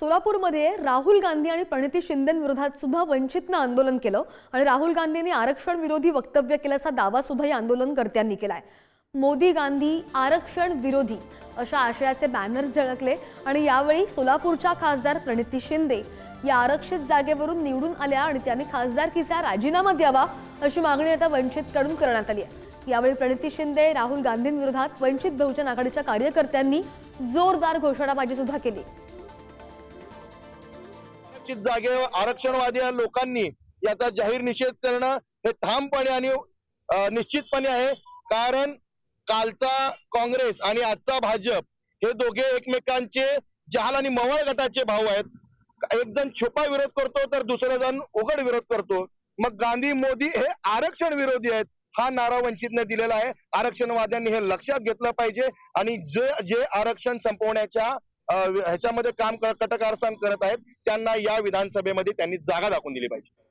सोलापूरमध्ये राहुल गांधी आणि प्रणिती शिंदेविरोधात सुद्धा वंचितनं आंदोलन केलं आणि राहुल गांधींनी आरक्षण विरोधी वक्तव्य केल्याचा दावा सुद्धा या आंदोलनकर्त्यांनी केलाय. मोदी गांधी आरक्षण विरोधी अशा आशयाचे बॅनर्स झळकले आणि यावेळी सोलापूरच्या खासदार प्रणिती शिंदे या आरक्षित जागेवरून निवडून आल्या आणि त्यांनी खासदारकीचा राजीनामा द्यावा अशी मागणी आता वंचितकडून करण्यात आली आहे. यावेळी प्रणिती शिंदे राहुल गांधींविरोधात वंचित बहुजन आघाडीच्या कार्यकर्त्यांनी जोरदार घोषणाबाजी सुद्धा केली. आरक्षित जागे आरक्षणवादी लोकांनी याचा जाहीर निषेध करणं हे ठामपणे आणि निश्चितपणे आहे. कारण कालचा काँग्रेस आणि आजचा भाजप हे दोघे एकमेकांचे जहाल आणि मवळ गटाचे भाऊ आहेत. एक जण छुपा विरोध करतो तर दुसरा जण उघड विरोध करतो. मग गांधी मोदी हे आरक्षण विरोधी आहेत हा नारा वंचितने दिलेला आहे. आरक्षणवाद्यांनी हे लक्षात घेतलं पाहिजे आणि जे जे आरक्षण संपवण्याच्या ह्याच्यामध्ये काम कर- कटकारस्थान करत आहेत. त्यांना या विधानसभेमध्ये त्यांनी जागा दाखवून दिली पाहिजे.